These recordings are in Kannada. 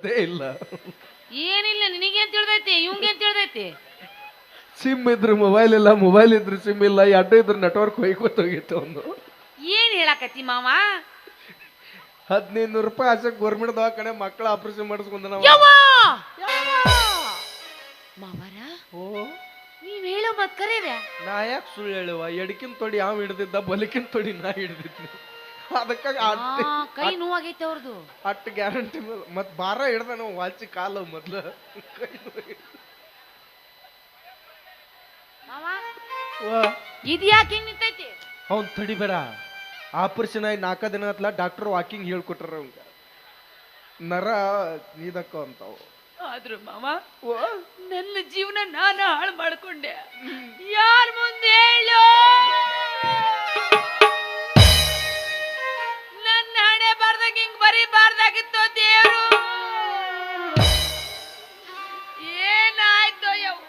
ಗೊತ್ತೇ ಇಲ್ಲ. ಏನಿಲ್ಲ ನಿನಗೇನ್ ತಿಳಿದೈತಿ? ಇವಂಗೇನ್ ತಿಳಿದೈತಿ? ಸಿಮ್ ಇದ್ರೆ ಮೊಬೈಲ್ ಇಲ್ಲ ಮೊಬೈಲ್ ಇದ್ರೆ ಸಿಮ್ ಇಲ್ಲ ಅಡ್ಡ ಇದ್ರೆ ನೆಟ್ವರ್ಕ್ ಹೋಯ್ಕೋತ ಹೋಗಿತ್ತು ಒಂದು ಏನ್ ಹೇಳಕತ್ತಿ ಮಾವ? ಹದಿನೈದು ನೂರು ರೂಪಾಯಿ ಆಸೆ ಗೌರ್ಮೆಂಟ್ ದವಾಖಾನೆ ಮಕ್ಕಳ ಆಪರೇಷನ್ ಮಾಡಿಸ್ಕೊಂಡ ನಾವು ಯವ್ವ! ಮಾವರ? ಓ ನೀವ್ ಹೇಳೋ ಮತ್ ಕರೀರ ನಾ ಯಾಕೆ ಸುಳ್ಳು ಹೇಳುವ? ಎಡಕಿನ ತೊಡಿ ಯಾವ ಹಿಡ್ದಿದ್ದ ಬಲಿಕಿನ ತೊಡಿ ನಾ ಹಿಡ್ದಿದ್ನಿ. ಅದಕ್ಕಾಗಿ ಅಟ್ಟು ಕೈ ನೋವಾಗೈತೆ ಅವ್ರದ್ದು ಅಟ್ಟು ಗ್ಯಾರಂಟಿ ಮತ್ ಬಾರ ಹಿಡ್ದ ನಾವು ವಾಚಿ ಕಾಲು ಮೊದ್ಲು. ಕೈ ಇದ್ ಯಾಕೆ ಹಿಂಗ್ ನಿಂತೈತಿ? ಅವ್ನ್ ತಡಿಬೇಡ. ಆಪರೇಷನ್ ಆಗಿ ನಾಲ್ಕ ದಿನ ಹತ್ಲ ಡಾಕ್ಟರ್ ವಾಕಿಂಗ್ ಹೇಳ್ಕೊಟ್ರ ಅವಂಗ ನರ ನೀದಕ್ಕ ಅಂತಾವು. ಆದ್ರು ಮಾವ ನನ್ನ ಜೀವನ ನಾನು ಹಾಳು ಮಾಡ್ಕೊಂಡೆ. ಯಾರ ಮುಂದೆ ಹೇಳು? ಬರೀಬಾರ್ದಾಗಿತ್ತು ದೇವರು. ಏನಾಯ್ತು ಯವ್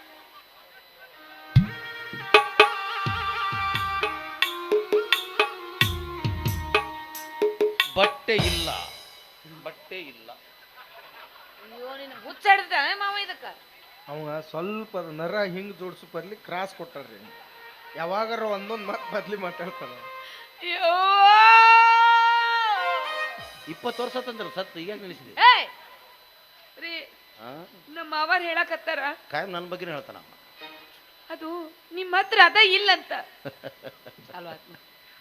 ಬಟ್ಟೆ ಇಲ್ಲ. ಬಟ್ಟೆ ಇಲ್ಲ. ಅಯ್ಯೋ ನಿನ್ ಹುಚ್ಚಾಡಿದ್ದಾನೆ ಮಾವ ಇದಕ್ಕ. ಅವ ಸ್ವಲ್ಪ ನರ ಹಿಂಗ್ ಜೋಡ್ಸು ಬರ್ಲಿ ಕ್ರಾಸ್ ಕೊಟ್ಟಾರ್ರಿ. ಯಾವಾಗಾರ ಒಂದೊಂದ್ ಮತ್ ಬದ್ಲಿ ಮಾತಾಡ್ತಾನ. ಅಯ್ಯೋ ಇಪ್ಪತ್ತು ವರ್ಷ ತಂದ್ರ ಸತ್ತು ಈಗ ನಿಲ್ಲಿಸಿದೆ ಏಯ್! ರೀ ನಮ್ಮ ಮಾವಾರ್ ಹೇಳಕತ್ತಾರ. ಕಾಯಂ ನನ್ನ ಬಗ್ಗೆ ಹೇಳ್ತಾನ ಅವ. ಅದು ನಿಮ್ಮ ಹತ್ರ ಅದ ಇಲ್ಲಂತ. ಅಲ್ವಾ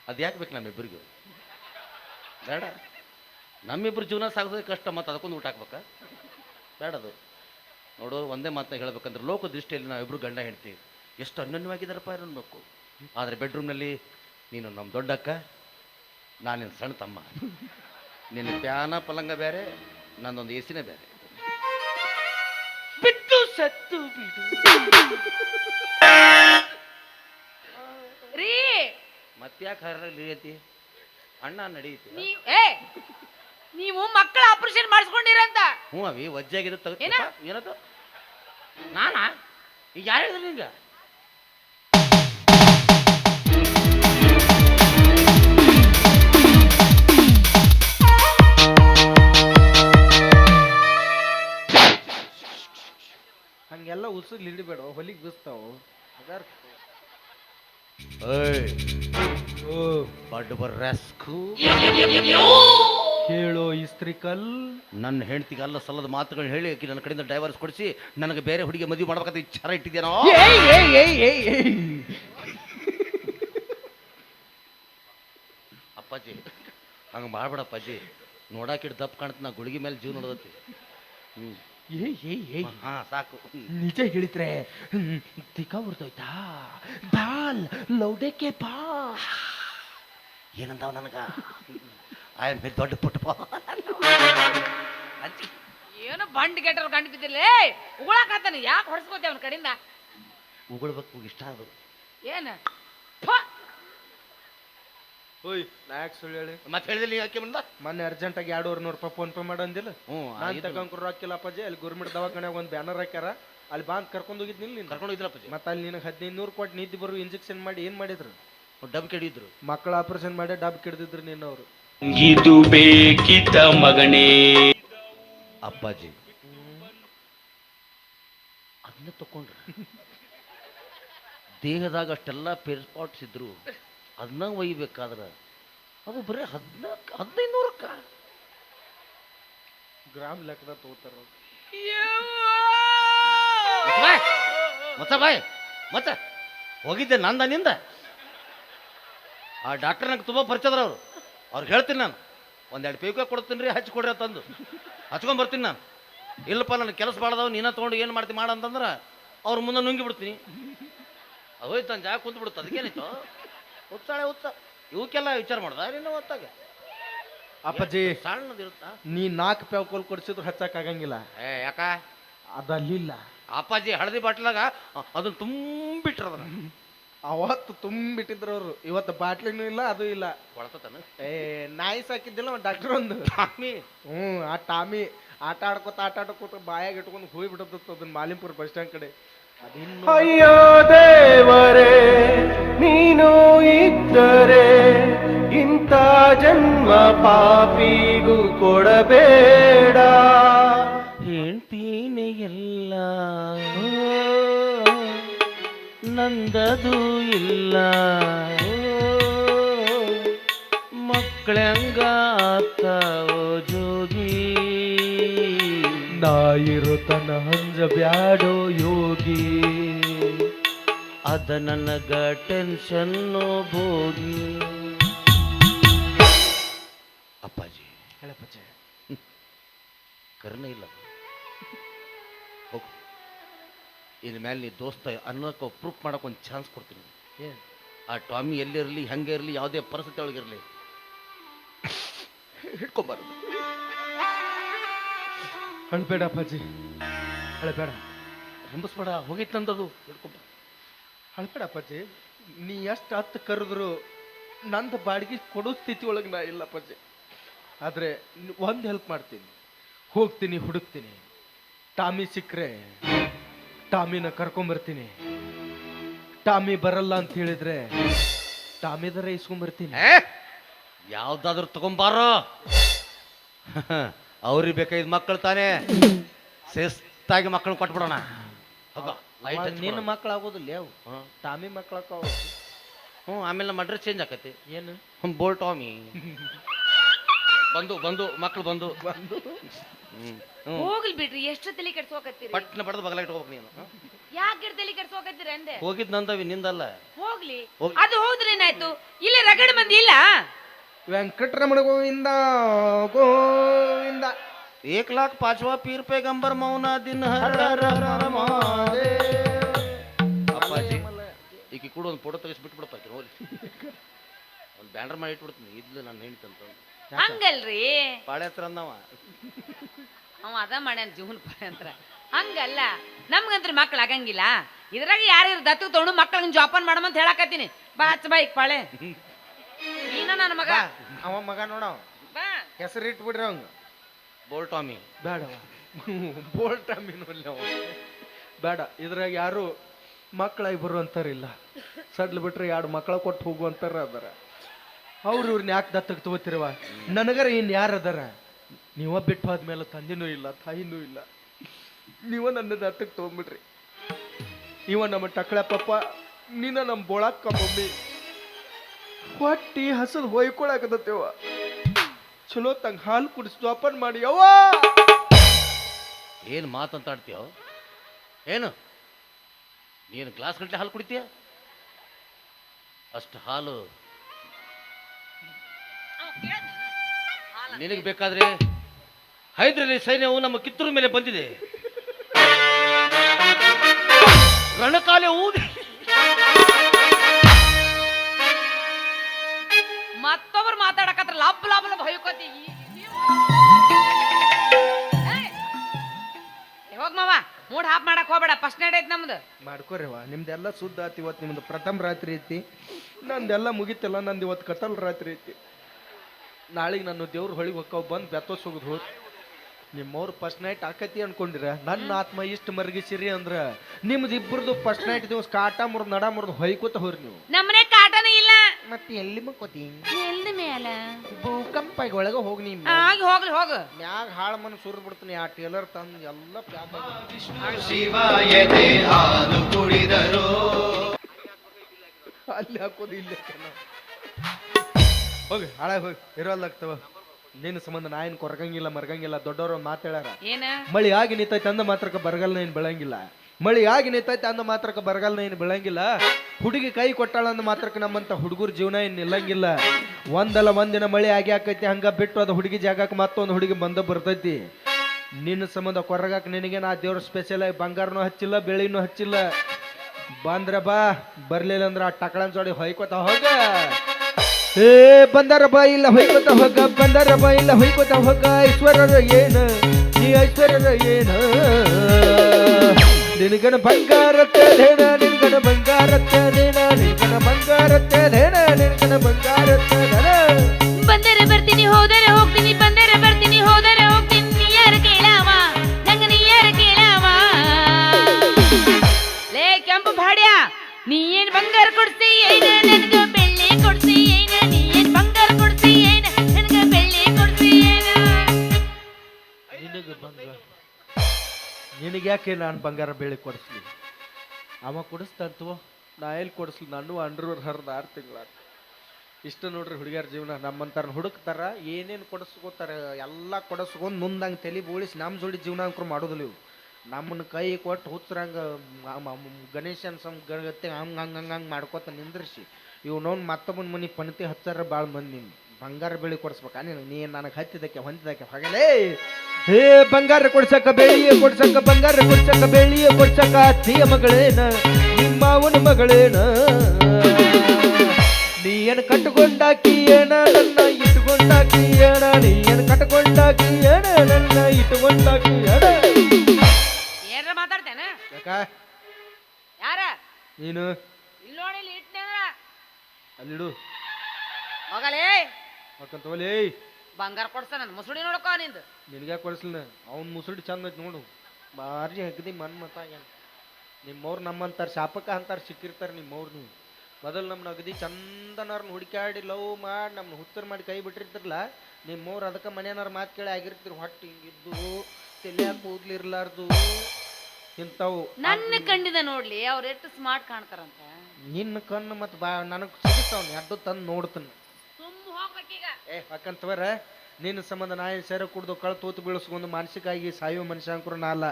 ಅದು ಯಾಕೆ ಬೇಕು ನಮ್ಮಿಬ್ಬರಿಗೂ ಬೇಡ. ನಮ್ಮಿಬ್ರು ಜೀವನ ಸಾಗೋದೇ ಕಷ್ಟ ಮತ್ತು ಅದಕ್ಕೊಂದು ಊಟ ಹಾಕ್ಬೇಕಾ? ಬೇಡ ಅದು. ನೋಡು ಒಂದೇ ಮಾತನ್ನ ಹೇಳ್ಬೇಕಂದ್ರೆ ಲೋಕ ದೃಷ್ಟಿಯಲ್ಲಿ ನಾವಿಬ್ರು ಗಂಡ ಹೆಂಡ್ತೀವಿ ಎಷ್ಟು ಅನ್ಯೋನ್ಯವಾಗಿದ್ದಾರಪ್ಪ ಅನ್ಬೇಕು ಆದರೆ ಬೆಡ್ರೂಮ್ನಲ್ಲಿ ನೀನು ನಮ್ಮ ದೊಡ್ಡಕ್ಕ ನಾನು ನಿನ್ನ ಸಣ್ಣ ತಮ್ಮ. ನಿನ್ನ ಪ್ಯಾನ ಪಲಂಗ ಬೇರೆ ನನ್ನೊಂದು ಎಸಿನೇ ಸಿನೇ ಬೇರೆ. ಬಿಟ್ಟು ಸತ್ತು ಬಿಡು. ರೀ. ಮತ್ತ್ಯಾಕೆ ಹರಲಿ ಐತಿ ಅಣ್ಣ ನಡೆಯುತ್ತೆ ನೀವ್ ಏ ನೀವು ಮಕ್ಕಳ ಆಪರೇಷನ್ ಮಾಡಿಸ್ಕೊಂಡಿರಂತ. ಹ್ಞೂ ಅವಿ ವಜ್ಜಾಗಿರುತ್ತ ಏನ? ತಗೋ ಏನದು? ನಾನಾ? ಈಗ ಯಾರು ಹೇಳಿದ್ರು ನಿಂಗೆ? ಹಂಗೆಲ್ಲ ಉಸಿರು ಹಿಡಿಬೇಡ ಹೊಲಿಗೆ ಬೀಸ್ತಾವು. ಹೇಳೋ ಓ ಕೇಳೋ ಕಲ್ ನನ್ನ ಹೆಂಡತಿಗೆ ಅಲ್ಲ ಸಲ್ಲದ ಮಾತುಗಳನ್ನ ಹೇಳಿ ಆಕಿ ನನ್ನ ಕಡೆಯಿಂದ ಡೈವರ್ಸ್ ಕೊಡಿಸಿ ನನಗೆ ಬೇರೆ ಹುಡುಗಿ ಮದುವೆ ಮಾಡ್ಬೇಕಂತ ವಿಚಾರ ಇಟ್ಟಿದ್ದೇನೋ ಏಯ್ ಏಯ್ ಏಯ್ ಏಯ್ ಏಯ್. ಅಪ್ಪಾಜಿ ಹಂಗೆ ಮಾಡ್ಬೇಡ ಅಪ್ಪಾಜಿ. ನೋಡಾಕಿಡ್ ದಪ್ಪ ಕಾಣ್ತ ನಾ ಗುಳಿಗೆ ಮೇಲೆ ಜೀವ ನೋಡದತ್ತಿ ಹ್ಞೂ ಏಯ್ ಹೇ ಹೇ ಹಾಂ ಸಾಕು. ನಿಜ ಹೇಳಿದ್ರೆ ತಿಕ್ಕ ಉರ್ದೋಯ್ತಾ ದಾಲ್ ಲೌಡೆಕ್ಕೆ ಬಾ. ಏನಂತಾವ ನನಗ? ಆಯ್ ಮೇಲೆ ದೊಡ್ಡ ಪುಟ್ಟ ಏನು ಬಂಡ್ ಗೆಟರ್ ಗಂಡ ಬಿದ್ದಿಲ್ಲ? ಉಗುಳಾಕತ್ತಾನ ಯಾಕೆ ಹೊಡ್ಸ್ಕೋತಿ ಅವನ ಕಡೆಯಿಂದ? ಉಗುಳ್ಬೇಕು ಇಷ್ಟ ಅದು. ಏನ? ಓಯ್ ಯಾಕೆ ಸುಳ್ಳು ಹೇಳಿ. ಮತ್ತೆ ಹೇಳಿದಿಲ್ಲ ಯಾಕೆ ಬಂದ ಮೊನ್ನೆ ಅರ್ಜೆಂಟಾಗಿ ಎರಡು ನೂರು ರೂಪಾಯಿ ಫೋನ್ ಪೇ ಮಾಡಂದಿಲ್ಲ. ಹ್ಞೂ ನಾನ್ ತಗೊಂಡ್ರು ಹಾಕಿಲ್ಲ ಅಪ್ಪಾಜಿ ಅಲ್ಲಿ ಗುರ್ಮಿಟ್ ದವಾಖಾನೆ ಒಂದು ಬ್ಯಾನರ್ ಹಾಕ್ಯಾರ. ಅಲ್ಲಿ ಬಂದ್ ಕರ್ಕೊಂಡು ಹೋಗಿದ್ನಿಲ್ಲ ನೀನು. ಕರ್ಕೊಂಡು ಹೋಗಿದ್ರಪ್ಪ ಮತ್ತೆ ಅಲ್ಲಿ ನಿನಗೆ ಹದಿನೈದು ನೂರು ಕೊಟ್ಟು ನಿದ್ದೆ ಬರು ಇಂಜೆಕ್ಷನ್ ಮಾಡಿ ಏನು ಮಾಡಿದ್ರು? ಡಬ್ ಕೆಡಿದ್ರು. ಮಕ್ಕಳ ಆಪರೇಷನ್ ಮಾಡಿ ಡಬ್ ಕೆಡ್ದಿದ್ರು ನಿನ್ನ ಅವರು. ಇದು ಬೇಕಿತ ಮಗನೇ. ಅಪ್ಪಾಜಿ ಅದನ್ನ ತಕೊಂಡ್ರ. ದೇಹದಾಗ ಅಷ್ಟೆಲ್ಲ ಪೇರ್ ಸ್ಪಾಟ್ಸ್ ಇದ್ರು. ಅದನ್ನ ಒಯ್ಬೇಕಾದ್ರೆ ಅದು ಬರೀ ಹದಿನಾಲ್ಕು ಹದಿನೈದು ನೂರಕ್ಕ ಗ್ರಾಮ್ ಲೆಕ್ಕದ ತಗೋತಾರ ಅವ್ರು. ಮತ್ತ ಬಾಯ್ ಮತ್ತ ಹೋಗಿದ್ದೆ ನಂದ ನಿಂದ. ಆ ಡಾಕ್ಟರ್ ನಂಗೆ ತುಂಬ ಪರಿಚಯದ್ರ ಅವರು. ಅವ್ರಿಗೆ ಹೇಳ್ತೀನಿ ನಾನು ಒಂದೆರಡು ಪೇಕ ಕೊಡ್ತೀನಿ ರೀ ಹಚ್ಚಿ ಕೊಡ್ರಿ ಅಂತಂದು ಹಚ್ಕೊಂಡ್ ಬರ್ತೀನಿ ನಾನು. ಇಲ್ಲಪ್ಪ ನನ್ನ ಕೆಲಸ ಮಾಡ್ದವ ನೀನ ತೊಗೊಂಡು ಏನು ಮಾಡ್ತೀನಿ ಮಾಡ ಅಂತಂದ್ರೆ ಅವ್ರ ಮುಂದೆ ನುಂಗಿ ಬಿಡ್ತೀನಿ ಹೋಯ್ತು ನಾನು ಜಾಗ ಕುಂತು ಬಿಡುತ್ತೆ ಅದಕ್ಕೇನಿತ್ತು ಉತ್ಸಾಳೆ ಉತ್ಸ ಇವಕ್ಕೆಲ್ಲ ವಿಚಾರ ಮಾಡ್ದ? ನಿನ್ನ ಹೊತ್ತಾಗ. ಅಪ್ಪಾಜಿ ಸಣ್ಣದಿರುತ್ತ ನೀ ನಾಲ್ಕು ಪ್ಯಾವ್ಕೋಲ್ ಕೊಡ್ಸಿದ್ರು ಹಚ್ಚಕ್ ಆಗಂಗಿಲ್ಲ ಏ ಯಾಕ? ಅದಲ್ಲಿಲ್ಲ. ಅಪ್ಪಾಜಿ ಹಳದಿ ಬಾಟ್ಲಾಗ ಅದನ್ನ ತುಂಬಿಟ್ರ ಅದನ್ನ. ಅವತ್ತು ತುಂಬಿಟ್ಟಿದ್ರು ಅವರು. ಇವತ್ತು ಬಾಟ್ಲಿನೂ ಇಲ್ಲ ಅದು ಇಲ್ಲ. ಕೊಳತನ ಏ ನಾಯಿ ಸಾಕಿದ್ದಿಲ್ಲ ಡಾಕ್ಟರ್ ಒಂದು. ಟಾಮಿ? ಹ್ಞೂ ಆ ಟಾಮಿ ಆಟ ಆಡ್ಕೊತ ಆಟ ಆಡ್ಕೊತ ಬಾಯಾಗ ಇಟ್ಕೊಂಡು ಹೋಗಿ ಬಿಡತ್ತ ಅದನ್ನ ಮಾಲಿಂಪುರ ಬಸ್ ಸ್ಟ್ಯಾಂಡ್ ಕಡೆ. ಅಯ್ಯೋ ದೇವರೇ ನೀನು ಇದ್ದರೆ ಇಂಥ ಜನ್ಮ ಪಾಪಿಗೂ ಕೊಡಬೇಡ. ಹೇಳ್ತೀನಿ ಎಲ್ಲ. ನಂದದು ಇಲ್ಲ. ಮಕ್ಕಳಂಗ ಆಗ್ತಾವ ನಾ ತನ್ನ ಹಂಜ ಬ್ಯಾಡೋ ಯೋಗಿ. ಅದ ನನಗ ಟೆನ್ಷನ್ನು ಭೋಗಿ. ಅಪ್ಪಾಜಿ. ಹೇಳಪ್ಪಾಜಿ. ಕರ್ನೆ ಇಲ್ಲ. ಹೋಗು. ಇನ್ ಮೇಲೆ ನೀ ದೋಸ್ತ ಅನ್ನೋಕೆ ಪ್ರೂಫ್ ಮಾಡಕ್ಕೆ ಒಂದು ಚಾನ್ಸ್ ಕೊಡ್ತೀನಿ. ಏ ಆ ಟಾಮಿ ಎಲ್ಲಿರಲಿ ಹೆಂಗೆ ಇರಲಿ ಯಾವುದೇ ಪರಿಸ್ಥಿತಿ ಒಳಗಿರಲಿ. ಹಿಡ್ಕೊಂಬಾರದು. ಅಳ್ಬೇಡ ಅಪ್ಪಾಜಿ. ಅಳ್ಬೇಡ. ಹೋಗೈತೆ ಹೋಗಿತ್ತಂದದು ಹಿಡ್ಕೊಂಬ ಅಳ್ಬೇಡ ಅಪ್ಪಾಜಿ. ನೀ ಎಷ್ಟು ಹತ್ತು ಕರೆದ್ರು ನಂದು ಬಾಡಿಗೆ ಕೊಡೋ ಸ್ಥಿತಿ ಒಳಗೆ ನಾ ಇಲ್ಲ ಅಪ್ಪಾಜಿ. ಆದರೆ ಒಂದು ಹೆಲ್ಪ್ ಮಾಡ್ತೀನಿ. ಹೋಗ್ತೀನಿ, ಹುಡುಕ್ತೀನಿ. ಟಾಮಿ ಸಿಕ್ಕರೆ ಟಾಮಿನ ಕರ್ಕೊಂಬರ್ತೀನಿ. ಟಾಮಿ ಬರಲ್ಲ ಅಂತ ಹೇಳಿದ್ರೆ ಟಾಮಿದರ ಇಸ್ಕೊಂಬರ್ತೀನಿ ಯಾವ್ದಾದ್ರು ತಗೊಂಬಾರೋ? ಅವ್ರಿಗೆ ಬೇಕಾಗಿದ್ ಮಕ್ಕಳು ತಾನೇ. ಶಿಸ್ತಾಗಿ ಮಕ್ಕಳು ಕೊಟ್ಬಿಡೋಣ. ಹೋಗ ನಿನ್ನ ಮಕ್ಳು ಆಗೋದಿಲ್ಲ ಅವು ಟಾಮಿ ಮಕ್ಳಕ್ಕ ಹ್ಞೂ ಆಮೇಲೆ ನಮ್ಮ ಅಡ್ರೆಸ್ ಚೇಂಜ್ ಆಕತಿ. ಏನು? ಬೋಲ್ ಟಾಮಿ. ಬಂದು ಬಂದು ಮಕ್ಳು ಬಂದು. ಬಂದು? ಹ್ಞೂ ಹೋಗ್ಲಿ ಬಿಡ್ರಿ ಎಷ್ಟು ತಲೆ ಕೆಡ್ಸೋಕತ್ತೀರಿ ಪಟ್ನ ಬಡದು ಬಗಲ ಇಟ್ಕೋಬೇಕು ನೀನು. ಯಾಕೆ ತಲೆ ಕೆಡ್ಸೋಕತ್ತೀರಿ ಅಂದೆ? ಹೋಗಿದ್ ನಂದವಿ ನಿಂದಲ್ಲ. ಹೋಗ್ಲಿ. ಹೋಗ್- ಅದು ಹೋದ್ರೆ ಏನಾಯ್ತು? ಇಲ್ಲಿ ರಗಡ ಮಂದಿ ಇಲ್ಲ? ವೆಂಕಟರಮಣ ಗೋವಿಂದ ಗೋವಿಂದ एक लाख पाचवा पीर पैगंबर मौना दिन हर हर हर महादेव ಅಪ್ಪಾಜಿ ಈಗ ಕೂಡ ಒಂದು ಫೋಟೋ ತೆಗಿಸಿ ಬಿಟ್ಬಿಡಪ್ಪ ಆಕಿ ಹೋಗ್ಲಿ ಒಂದು ಬ್ಯಾನರ್ ಮಾಡಿ ಇಟ್ಬಿಡ್ತೀನಿ ಇದ್ಲು ನನ್ನ ಹೆಂಡತಿ ಅಂತ ಹಂಗಲ್ರಿ ಪಾಳೆ ಹತ್ರ ಅಂದವ ಅವ ಅದ ಮಾಡ್ಯಾನ ಜೀವನ ಅಂತ ಹಂಗಲ್ಲ ನಮ್ಗಂತ್ರ ಮಕ್ಳು ಆಗಂಗಿಲ್ಲ ಇದ್ರಾಗ ಯಾರು ದತ್ತು ತಗೊಂಡು ಮಕ್ಳನ್ನ ಜೋಪಾನ ಮಾಡಮಂತ ಹೇಳಕತ್ತೀನಿ ಬಾ ಹಚ್ಚ ಬಾ ಈಗ ಪಾಳೆ ನೀನ ನನ್ನ ಮಗ? ಅವ ಮಗ ನೋಡ ಬಾ. ಹೆಸರು ಇಟ್ಬಿಡ್ರಿ ಅವಂಗ. ಬೋಲ್ಟಾಮಿ. ಬೇಡವ ಬೋಲ್ಟ್ ಮೀನಲ್ಲಿ ಅವ. ಬೇಡ ಇದ್ರಾಗ ಯಾರು ಮಕ್ಕಳಾಗಿ ಬರುವಂತಾರಿಲ್ಲ ಸಡ್ಲ್ ಬಿಟ್ರೆ ಎರಡು ಮಕ್ಕಳ ಕೊಟ್ಟು ಹೋಗುವಂತಾರ ಅದರ. ಅವ್ರು ಇವ್ರನ್ನ ಯಾಕೆ ದತ್ತಕ್ಕೆ ತಗೋತಿರವ? ನನಗರ ಇನ್ ಯಾರು ಅದಾರ? ನೀವ ಬಿಟ್ಟು ಹೋದ್ಮೇಲೆ ತಂದೆನೂ ಇಲ್ಲ ತಾಯಿನೂ ಇಲ್ಲ. ನೀವ ನನ್ನ ದತ್ತಕ್ಕೆ ತಗೊಂಬಿಡ್ರಿ. ಇವ ನಮ್ಮ ಟಕಳ ಪಪ್ಪ ನೀನ ನಮ್ಮ ಬೋಳಕ್ಕ ಮಮ್ಮಿ. ಹೊಟ್ಟಿ ಹಸದ್ ಹೊಯ್ಕೊಳಕತ್ತೇವ ಚಲೋ ತಂಗ ಹಾಲು ಕುಡಿಸ್ ಜೋಪಾನ ಮಾಡಿ ಅವ್ವ ಏನು ಮಾತಂತಾಡ್ತೀಯ ಏನು? ನೀನು ಗ್ಲಾಸ್ ಗಂಟೆ ಹಾಲು ಕುಡಿತೀಯ? ಅಷ್ಟು ಹಾಲು. ನಿನಗೆ ಬೇಕಾದ್ರೆ ಹೈದ್ರಲ್ಲಿ ಸೈನ್ಯವು ನಮ್ಮ ಕಿತ್ತೂರು ಮೇಲೆ ಬಂದಿದೆ. ರಣಕಾಲೆ ಊದಿ ಮಾತಾಡಕತ್ರ ಲಬ್ ಲಬ್ ಹೊಯ್ಕೋತಿ ಹೋಗ್ ಮಾವ ಮೂಡ್ ಹಾಪ್ ಮಾಡಕ್ ಹೋಗ್ಬೇಡ ಫಸ್ಟ್ ನೈಟ್ ಐತಿ ನಮ್ದು. ಮಾಡ್ಕೋರಿವ ನಿಮ್ದೆಲ್ಲ ಸುದ್ದ ಆತಿ ಇವತ್ತು ನಿಮ್ದು ಪ್ರಥಮ ರಾತ್ರಿ ಐತಿ. ನಂದೆಲ್ಲ ಮುಗಿತಲ್ಲ ನಂದು ಇವತ್ತು ಕತ್ತಲ್ ರಾತ್ರಿ ಐತಿ. ನಾಳೆಗೆ ನನ್ನ ದೇವ್ರ ಹೊಳಿಗೆ ಹೊಕ್ಕಾವ್ ಬಂದು ಬೆತ್ತೋಸ್ ಹೋಗುದು ಹೋದ್ ನಿಮ್ಮವ್ರು ಫಸ್ಟ್ ನೈಟ್ ಆಕತಿ ಅನ್ಕೊಂಡಿರ? ನನ್ನ ಆತ್ಮ ಇಷ್ಟು ಮರಗಿಸಿರಿ ಅಂದ್ರ ನಿಮ್ದು ಇಬ್ಬರದು ಫಸ್ಟ್ ನೈಟ್ ದಿವಸ ಕಾಟ ಮುರ್ದು ನಡ ಮುರ್ದು ಹೊಯ್ಕೋತ ಹೋರಿ ನೀವು. ನಮ್ಮನೆ ಮತ್ತೆ ಎಲ್ಲಿ ಮಕ್ಕೋತಿ? ಎಲ್ಲಿ ಮೇಲ ಭೂಕಂಪ ಒಳಗ ಹೋಗಿ ನೀ ಆಗಿ ಹೋಗ್ಲಿ ಹೋಗು. ಮ್ಯಾಗ ಹಾಳು ಮನ ಸುರ್ ಬಿಡ್ತೀನಿ ಆ ಟೇಲರ್ ತಂದು ಎಲ್ಲ ಪ್ಯಾಕ್ ಅಲ್ಲಿ ಹಾಕೋದು ಇಲ್ಲ ಹೋಗಿ ಹಾಳಾಗಿ ಹೋಗಿ ಇರೋಲ್ಲಾಗ್ತವ ನಿನ್ನ ಸಂಬಂಧ ನಾ ಏನು ಕೊರಗಂಗಿಲ್ಲ ಮರಗಂಗಿಲ್ಲ ದೊಡ್ಡವರು ಮಾತಾಡ್ಯಾರ ಏನ? ಮಳಿ ಆಗಿ ನಿಂತೈತೆ ಅಂದ ಮಾತ್ರಕ್ಕೆ ಬರಗಲ್ಲ ಏನು ಬೆಳಂಗಿಲ್ಲ. ಮಳಿ ಆಗಿ ನಿಂತೈತೆ ಅಂದ ಮಾತ್ರಕ್ಕೆ ಬರಗಾಲನ ಏನು ಬೀಳಂಗಿಲ್ಲ. ಹುಡುಗಿ ಕೈ ಕೊಟ್ಟಾಳ ಅಂದ ಮಾತ್ರಕ್ಕೆ ನಮ್ಮಂತ ಹುಡುಗರ ಜೀವನ ಏನು ನಿಲ್ಲಂಗಿಲ್ಲ. ಒಂದಲ್ಲ ಒಂದಿನ ಮಳೆ ಆಗಿ ಹಾಕೈತಿ ಹಂಗ ಬಿಟ್ಟು ಅದು ಹುಡುಗಿ ಜಾಗಕ್ಕೆ ಮತ್ತೊಂದು ಹುಡುಗಿ ಬಂದ ಬರ್ತೈತಿ. ನಿನ್ನ ಸಂಬಂಧ ಕೊರಗಾಕ ನಿನಗೆ ನಾ ದೇವ್ರ ಸ್ಪೆಷಲ್ ಆಗಿ ಬಂಗಾರನೂ ಹಚ್ಚಿಲ್ಲ ಬೆಳಿನೂ ಹಚ್ಚಿಲ್ಲ. ಬಂದ್ರ ಬಾ, ಬರ್ಲಿಲ್ಲ ಅಂದ್ರೆ ಆ ಟಕಳನ್ ಜೋಡಿ ಹೊಯ್ಕೋತ ಹೋಗ. ಏ, ಬಂದರ ಬಾ, ಇಲ್ಲ ಹೊಯ್ಕೋತ ಹೋಗ, ಬಂದರ ಬಾ, ಇಲ್ಲ ಹೊಯ್ಕೋತ ಹೋಗ. ಐಶ್ವರ್ಯ ಏನು ನೀ ಐಶ್ವರ್ಯ ಏನ? ನಿನಗನ ಬಂಗಾರತ್ತೆ ದೇಣ ನಿನಗನ ಬಂಗಾರತ್ತೆ ದೇಣ ನಿನಗನ ಬಂಗಾರತ್ತೆ ದೇಣ ನಿನಗನ ಬಂಗಾರತ್ತೆ, ಧನ. ಬಂದರೆ ಬರ್ತೀನಿ, ಹೋದರೆ ಹೋಗ್ತೀನಿ, ಬಂದರೆ ಬರ್ತೀನಿ, ಹೋದರೆ ಹೋಗ್ತೀನಿ, ನೀಯಾರ ಕೇಳಾವ, ನಂಗ ನೀಯಾರ ಕೇಳಾವ. ಲೇ ಕೆಂಪು ಭಾಡ್ಯ, ನೀ ಏನ್ ಬಂಗಾರ ಕೊಡ್ಸಿ ಏನ ನನ್ಗ ನಿನಗೆ ಯಾಕೆ ನಾನು ಬಂಗಾರ ಬೆಳೆ ಕೊಡಿಸ್ಲಿ? ಅವ ಕೊಡಿಸ್ತಂತವೋ ನಾ ಎಲ್ಲಿ ಕೊಡಿಸ್ಲಿ? ನಾನು ಅಂಡ್ರೂರ್ ಹರಿದ ಆರು ತಿಂಗಳ ಇಷ್ಟ ನೋಡ್ರಿ ಹುಡುಗಿಯರ ಜೀವನ. ನಮ್ಮಂತಾರ ಹುಡುಕ್ತಾರ, ಏನೇನು ಕೊಡಿಸ್ಕೋತಾರ, ಎಲ್ಲ ಕೊಡಿಸ್ಕೊಂಡು ಮುಂದಂಗೆ ತಲೆ ಬೋಳಿಸಿ ನಮ್ಮ ಜೋಡಿ ಜೀವನ ಅಂಕರು ಮಾಡೋದಿಲ್ಲ ಇವು ನಮ್ಮನ್ನು ಕೈ ಕೊಟ್ಟು ಹುಚ್ಚರಂಗ ಗಣೇಶನ ಸಮ್ ಗಣಗತ್ತೆ ಹಂಗೆ ಹಂಗೆ ಹಂಗೆ ಹಂಗೆ ಮಾಡ್ಕೋತ ನಿಂದ್ರಿಸಿ. ಇವ್ ನೋನ್ ಮತ್ತೊಬ್ಬನ ಮನೆ ಪಣತಿ ಹಚ್ಚಾರ ಭಾಳ ಮಂದಿ. ಬಂಗಾರ ಬೆಳಿ ಕೊಡಿಸ್ಬೇಕಾ. ನೀನು ನೀನು ನನಗೆ ಹತ್ತಿದ್ದಕ್ಕೆ, ಹೊಂದಿದ್ದಕ್ಕೆ, ಹಾಗಲೇ! ಹೇ ಬಂಗಾರ ಕೊಡ್ಸಕ್ಕ ಬೆಳ್ಳಿಯ ಕೊಡ್ಸಕ್ಕ ಬಂಗಾರ ಕೊಡ್ಸಕ್ಕ ಬೆಳ್ಳಿಯ ಕೊಡ್ಸಕ್ಕ ಅತ್ತಿಯ ಮಗಳೇನ ನಿಮ್ಮ ಅವನ ಮಗಳೇನ? ನೀ ಏನು ಕಟ್ಟುಕೊಂಡಾಕಿ ಏನ ನನ್ನ ಇಟ್ಟುಕೊಂಡಾಕಿ ಏನ ನೀ ಏನು ಕಟ್ಟುಕೊಂಡಾಕಿ ಏನ ನನ್ನ ಇಟ್ಟುಕೊಂಡಾಕಿ ಏನ ಏನ್ರ ಮಾತಾಡ್ತೇನೆ? ಯಾಕ? ಯಾರ? ನೀನು? ಇಲ್ಲಿ ನೋಡಿ ಇಲ್ಲಿ ಇಟ್ನೆ ಅಲ್ಲಿಡು. ಹೋಗಲೇ. ಯಾಕಂತವಲೇ ಬಂಗಾರ ಕೊಡ್ಸ ನನ್ನ ಮುಸುಡಿ ನೋಡ್ಕೋ ನಿಂದು. ನಿನಗೆ ಕೊಡಿಸ್ಲಿಲ್ಲ. ಅವ್ನ ಮುಸುಡಿ ಚಂದ ಐತಿ ನೋಡು. ಭಾರಿ ಹೆಗ್ದಿ ಮನ್ ಮತ ಆಗ್ಯಾನ ನಿಮ್ಮವ್ರು ನಮ್ಮಂತಾರ ಶಾಪಕ ಅಂತಾರ ಸಿಕ್ಕಿರ್ತಾರೆ ನಿಮ್ಮವ್ರು ನೀವು. ಮೊದಲು ನಮ್ಮ ಅಗದಿ ಚಂದನವ್ರನ್ನ ಹುಡುಕಾಡಿ ಲವ್ ಮಾಡಿ ನಮ್ಮನ್ನ ಹುತ್ತರ್ ಮಾಡಿ ಕೈ ಬಿಟ್ಟಿರ್ತಿರ್ಲ ನಿಮ್ಮವ್ರು ಅದಕ್ಕೆ ಮನೆಯವ್ರ ಮಾತು ಕೇಳಿ ಆಗಿರ್ತೀರಿ ಹೊಟ್ಟೆ ಹಿಂಗಿದ್ದು ತಲೆಯಾಗ ಕೂದ್ಲಿರ್ಲಾರ್ದು ಇಂಥವು. ನನ್ನ ಕಂಡಿದ ನೋಡ್ಲಿ ಅವ್ರು ಎಷ್ಟು ಸ್ಮಾರ್ಟ್ ಕಾಣ್ತಾರಂತ. ನಿನ್ನ ಕಣ್ಣು ಮತ್ತು ಬಾ ನನಗೆ ಸಿಗುತ್ತಾವ ಎಡ್ಡು ತಂದು ನೋಡ್ತಾನೆ. ಏ ಯಾಕಂತವರ ನಿನ್ನ ಸಂಬಂಧ ನಾ ಏನು ಸೇರ ಕುಡ್ದು ಕಳ್ ತೂತು ಬೀಳಿಸ್ಕೊಂಡು ಮಾನಸಿಕಾಗಿ ಸಾಯೋ ಮನುಷ್ಯ ಅಂಕರು ನಾ ಅಲ್ಲ.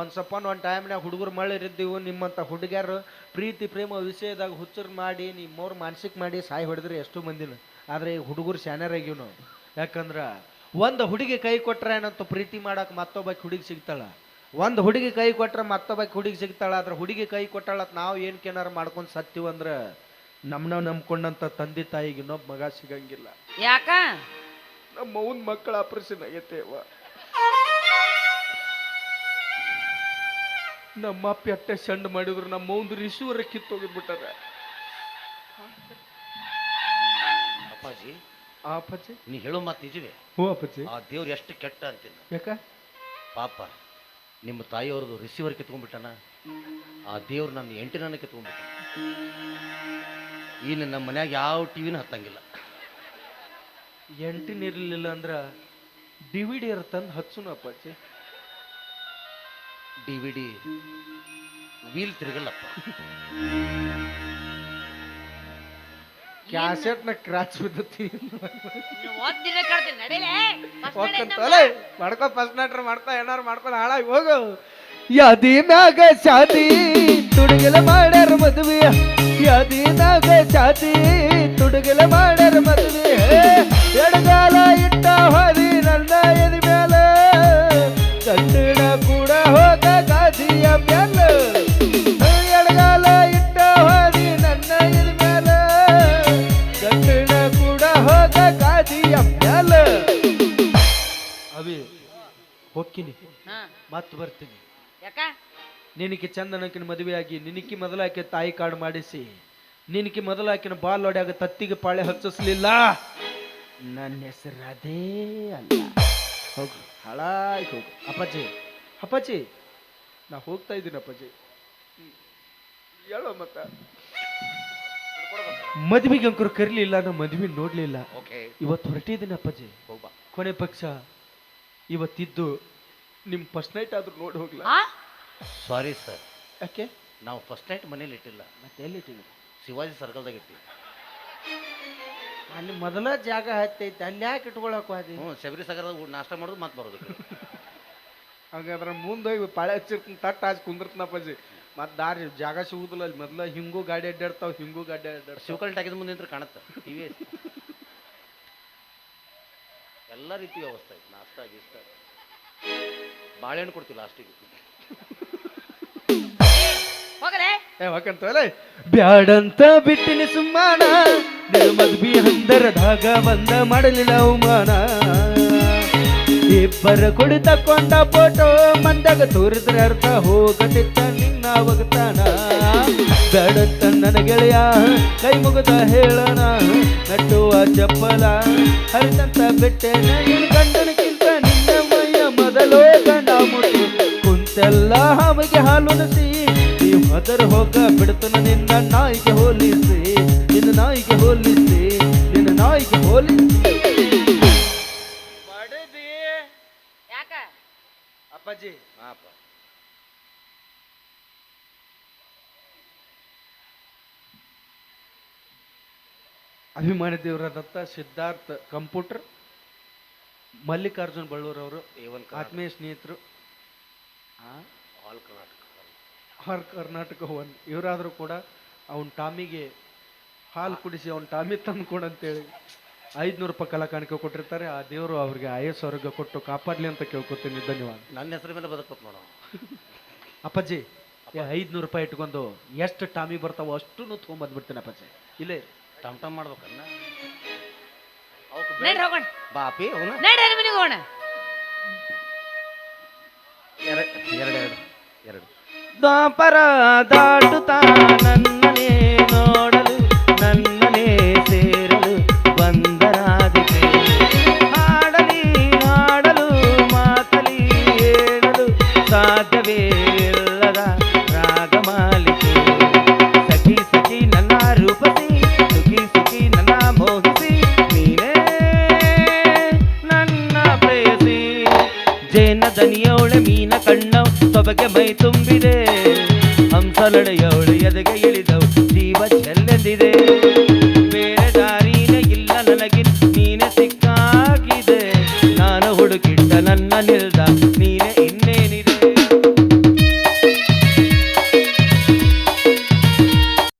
ಒಂದು ಸಪ್ಪನ್ ಒಂದು ಟೈಮ್ನಾಗ ಹುಡುಗರು ಮಳ್ಳಿರಿದ್ದೀವು ನಿಮ್ಮಂಥ ಹುಡುಗ್ಯಾರು ಪ್ರೀತಿ, ಪ್ರೇಮ ವಿಷಯದಾಗ ಹುಚ್ಚರು ಮಾಡಿ, ನಿಮ್ಮವ್ರು ಮಾನಸಿಕ ಮಾಡಿ ಸಾಯಿ ಹೊಡೆದ್ರೆ ಎಷ್ಟು ಮಂದಿನ. ಆದರೆ ಈ ಹುಡುಗರು ಶಾನ್ಯರಾಗಿವ್ ನಾವು. ಯಾಕಂದ್ರೆ ಒಂದು ಹುಡುಗಿ ಕೈ ಕೊಟ್ರೆ ಏನಂತ ಪ್ರೀತಿ ಮಾಡಕ್ಕೆ ಮತ್ತೊಬ್ಬಕ್ಕೆ ಹುಡುಗಿ ಸಿಗ್ತಾಳೆ? ಒಂದು ಹುಡುಗಿ ಕೈ ಕೊಟ್ರೆ ಮತ್ತೊಬ್ಬಕ್ಕೆ ಹುಡುಗಿ ಸಿಗ್ತಾಳೆ, ಆದ್ರೆ ಹುಡುಗಿ ಕೈ ಕೊಟ್ಟಾಳ ನಾವು ಏನಕ್ಕೇನಾರು ಮಾಡ್ಕೊಂಡು ಸತ್ತಿವಂದ್ರೆ ನಮ್ಮನ್ನ ನಂಬ್ಕೊಂಡಂತ ತಂದೆ ತಾಯಿಗೆ ಇನ್ನೊಬ್ಬ ಮಗ ಸಿಗಂಗಿಲ್ಲ. ಯಾಕ? ನಮ್ಮ ಅವನ್ ಮಕ್ಕಳ ಆಪರೇಷನ್ ಆಗೈತೆ ಅವ್ವ. ನಮ್ಮ ಅಪ್ಪ ಅಟ್ಟೆ ಸಣ್ಣ ಮಾಡಿದ್ರು ನಮ್ಮ ಅವ್ನ ರಿಶೂವರ ಕಿತ್ತೋಗಿದ್ಬಿಟ್ಟಾರ ಅಪ್ಪಾಜಿ ಆ ಅಪ್ಪಾಜಿ? ನೀ ಹೇಳೋ ಮಾತು ನಿಜವೇ? ಹ್ಞೂ ಅಪ್ಪಾಜಿ. ಆ ದೇವ್ರು ಎಷ್ಟು ಕೆಟ್ಟ ಅಂತೀನಿ ಯಾಕ? ಪಾಪ ನಿಮ್ಮ ತಾಯಿಯವ್ರದ್ದು ರಿಸೀವರ್ ಕಿತ್ಕೊಂಡ್ಬಿಟ್ಟನ? ಆ ದೇವ್ರು ನನ್ನ ಎಂಟಿನ ಕಿತ್ಕೊಂಡ್ಬಿಟ್ಟ. ಇನ್ನು ನಮ್ಮ ಮನ್ಯಾಗ ಯಾವ ಟಿವಿನೂ ಹತ್ತಂಗಿಲ್ಲ. ಎಂಟಿನ ಇರಲಿಲ್ಲ ಅಂದ್ರೆ ಡಿ ವಿ ಡಿ ತಂದು ಹಚ್ಚುನು ಅಪ್ಪಾಜಿ. ಡಿ ವಿ ಡಿ ವೀಲ್ ತಿರುಗಲ್ಲಪ್ಪ. ಕ್ಯಾಸೆಟ್ನ ಕ್ರಾಚ್ ಬಿದ್ದತಿ ನಡೀಲೆ ಮಾಡ್ಕೊ ಫಸ್ಟ್ ನಟ್ರ ಮಾಡ್ತಾ ಏನಾರು ಮಾಡ್ಕೊಂಡು ಹಾಳಾಗಿ ಹೋಗು. ಯಾದಿ ಮ್ಯಾಗ ಶಾದಿ ತುಡುಗಲ ಮಾಡ್ಯಾರ ಮದುವೆ. ಯಾದಿ ಮ್ಯಾಗ ಶಾದಿ. ತುಡುಗಲ ಮಾಡ್ಯಾರ ಮದುವೆ. ಎಡಗಾಲ ಇಟ್ಟ ಹರಿ ನನ್ನ ಎದಿ ಮ್ಯಾಲ. ಗಂಡಿನ ಕೂಡ ಹೋಗ ಗಾದಿಯ ಮ್ಯಾಲ. ಎಡಗಾಲ ಇಟ್ಟ ಹರಿ ನನ್ನ ಎದಿ ಮ್ಯಾಲ. ಗಂಡಿನ ಕೂಡ ಹೋಗ ಗಾದಿಯ ಮ್ಯಾಲ. ಅವಿ ಹೋಗ್ತೀನಿ. ಹಾ. ಮತ್ತೆ ಬರ್ತೀನಿ. ಯಾಕ? ನಿನಗೆ ಚಂದನಕಿನ ಮದುವೆಯಾಗಿ ನಿನಕ್ಕೆ ಮೊದಲಾಕಿ ತಾಯಿ ಕಾಡು ಮಾಡಿಸಿ ನಿನಗೆ ಮೊದಲಾಕಿನ ಬಾಲ್ ಹೊಡ್ಯಾಗ ತತ್ತಿಗೆ ಪಾಳೆ ಹಚ್ಚಿಸ್ಲಿಲ್ಲ? ನನ್ನ ಹೆಸರು ಅದೇ ಅಲ್ಲ. ಹೋಗು ಹಾಳಾಗಿ ಹೋಗು. ಅಪ್ಪಾಜಿ ಅಪ್ಪಾಜಿ ನಾ ಹೋಗ್ತಾ ಇದ್ದೀನಿ ಅಪ್ಪಾಜಿ. ಹೇಳೋ ಮತ್ತ? ಮದುವೆಗೆ ಅಂಕರು ಕರಿಲಿಲ್ಲ ನಾ ಮದುವೆ ನೋಡ್ಲಿಲ್ಲ. ಓಕೆ. ಇವತ್ತು ಹೊರಟಿದ್ದೀನಿ ಅಪ್ಪಾಜಿ. ಕೊನೆ ಪಕ್ಷ ಇವತ್ತಿದ್ದು ನಿಮ್ಮ ಫಸ್ಟ್ ನೈಟ್ ಆದ್ರೂ ನೋಡಿ ಹೋಗ್ಲಾ? ಸಾರಿ ಸರ್ ಯಾಕೆ? ನಾವು ಫಸ್ಟ್ ನೈಟ್ ಮನೇಲಿ ಇಟ್ಟಿಲ್ಲ. ಮತ್ತೆ ಎಲ್ಲಿ ಎಲ್ಲಿಟ್ಟಿವಿ ಶಿವಾಜಿ ಸರ್ಕಲ್ದಾಗ ಇಟ್ಟಿವಿ. ಅಲ್ಲಿ ಮೊದಲ ಜಾಗ ಹತ್ತೈತೆ ಅಲ್ಲಿ ಯಾಕೆ ಇಟ್ಕೊಳಕ್ ಹೋದಿ? ಹ್ಞೂ ಶಬರಿ ಸಾಗರದಾಗ ನಾಷ್ಟ ಮಾಡೋದು ಮತ್ತೆ ಬರೋದು. ಹಂಗಾದ್ರೆ ಮುಂದೆ ಹೋಗಿ ಪಾಳೆ ಹಚ್ಚಿರ್ತೀನಿ ತಟ್ಟ ಹಾಕಿ ಕುಂದಿರ್ತನಪ್ಪಾಜಿ ಮತ್ತೆ ದಾರಿ ಜಾಗ ಸಿಗುದಿಲ್ಲ ಅಲ್ಲಿ ಮೊದಲ ಹಿಂಗೂ ಗಾಡಿ ಅಡ್ಡಾಡ್ತಾವ ಹಿಂಗೂ ಗಾಡಿ ಅಡ್ಡಾಡ್ತಾವ. ಶಿವಕಲ್ ಟಾಕಿದ ಮುಂದೆ ನಿಂತ್ರೆ ಕಾಣುತ್ತೆ ಟಿ ವಿ ಎಲ್ಲ ರೀತಿ ವ್ಯವಸ್ಥೆ ಐತೆ ನಾಷ್ಟ ಗೀಷ್ಟ. ಬಾಳೆಹಣ್ಣು ಕೊಡ್ತೀವಿ ಲಾಸ್ಟಿಗೆ ಬ್ಯಾಡಂತ ಬಿಟ್ಟಿನಿ ಸುಮ್ಮಾನ ನಿನ್ನ ಮದ್ವಿ ಹಂದರದಾಗ ಬಂದ ಮಾಡಲಿಲ್ಲ ಅವಮಾನ. ಇಬ್ಬರ ಕುಡಿ ತಕ್ಕೊಂಡ ಫೋಟೋ ಮಂದಾಗ ತೋರಿದ್ರೆ ಅರ್ಥ ಹೋಗತಿತ್ತ ನಿನ್ನ ಒಗತಾನ ಬ್ಯಾಡಂತ ನನ್ನ ಗೆಳೆಯ ಕೈ ಮುಗದ ಹೇಳೋಣ. ನಟ್ಟುವ ಚಪ್ಪಲ ಹರಿದಂತ ಬೆಟ್ಟೆನ ನಿನ್ನ ಗಂಡನಕ್ಕಿಂತ ನಿನ್ನ ಮೈಯ ಮೊದಲೋ ಗಂಡ ಮುಟ್ಟಿ. ಕುಂತೆಲ್ಲ ಹಾವಿಗೆ ಹಾಲುನಸಿ ನೀವು ಅದರ ಹೋಗ ಬಿಡ್ತನ ನಿನ್ನ ನಾಯಿಗೆ ಹೋಲಿಸಿ. ನಿನ್ನ ನಾಯಿಗೆ ಹೋಲಿಸಿ ನಿನ್ನ ನಾಯಿಗೆ ಹೋಲಿಸಿ. ಯಾಕ? ಅಪ್ಪಾಜಿ. ಹಾಪ ಅಭಿಮಾನಿ ದೇವರಾದಂಥ ಸಿದ್ಧಾರ್ಥ ಕಂಪ್ಯೂಟರ್ ಮಲ್ಲಿಕಾರ್ಜುನ್ ಬಳ್ಳೂರವರು ಏವನ್ ಆತ್ಮೀಯ ಸ್ನೇಹಿತರು. All Karnataka. All Karnataka one ಇವರಾದರೂ ಕೂಡ ಅವನ ಟಾಮಿಗೆ ಹಾಲು ಕುಡಿಸಿ ಅವ್ನ ಟಾಮಿ ತಂದು ಕೊಡು ಅಂತೇಳಿ ಐದುನೂರು ರೂಪಾಯಿ ಕಲಾ ಕಾಣಿಕೆ ಕೊಟ್ಟಿರ್ತಾರೆ. ಆ ದೇವರು ಅವ್ರಿಗೆ ಆಯಸ್ ಆರೋಗ್ಯ ಕೊಟ್ಟು ಕಾಪಾಡಲಿ ಅಂತ ಕೇಳ್ಕೊತೀನಿ. ಧನ್ಯವಾದ. ನನ್ನ ಹೆಸರು ಮೇಲೆ ಬದುಕಬೇಕು ನೋಡೋ. ಅಪ್ಪಾಜಿ ಐದುನೂರು ರೂಪಾಯಿ ಇಟ್ಕೊಂಡು ಎಷ್ಟು ಟಾಮಿ ಬರ್ತಾವೋ ಅಷ್ಟು ತೊಗೊಂಬಂದ್ಬಿಡ್ತೀನಿ ಅಪ್ಪಾಜಿ. ಇಲ್ಲೇ ಟಮ್ ಟಮ್ ಮಾಡ್ಬೇಕನ್ನ? ಅವಕ್ಕೆ ನಡ್ರಿ ಹೋಗೋಣ. ಬಾಪಿ ಅವನು ನಡ್ರಿ ಮನೆಗೆ ಹೋಗೋಣ. ಎರಡು ಎರಡು ಎರಡು. ದ್ವಾಪರ ದಾಟುತ್ತಾ ನನ್ನನೇ